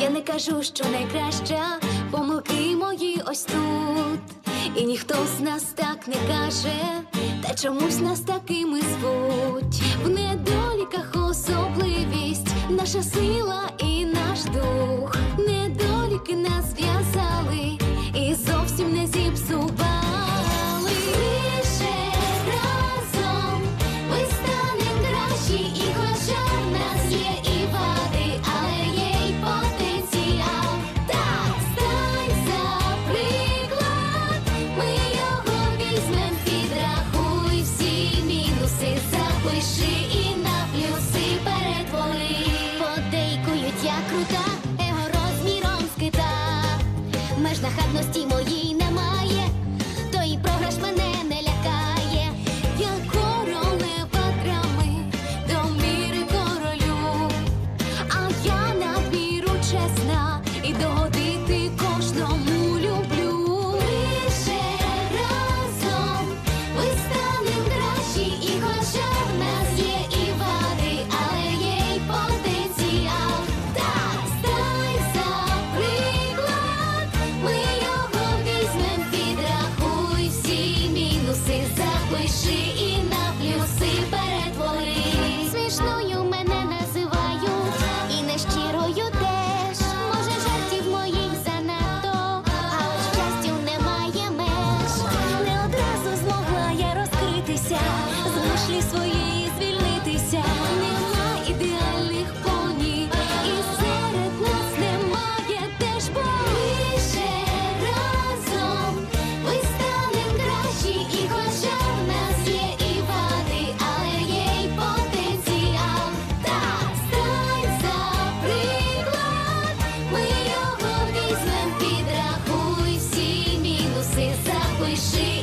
Я не кажу, що найкраща, помилки мої ось тут. І ніхто з нас так не каже, та чомусь нас такими звуть. В недоліках особливість, наша сила і наш дух. Недоліки нас зв'язали і зовсім не зіпсували. Запиши і на плюси перетвори. Подейкують я крута, его розміром скита. Меж нахабності Пиши і на плюси перетвори. Смішною мене називають і нещирою теж. Може, жартів моїх занадто, а от щастю немає меж. Не одразу змогла я розкритися, змишлі свої. she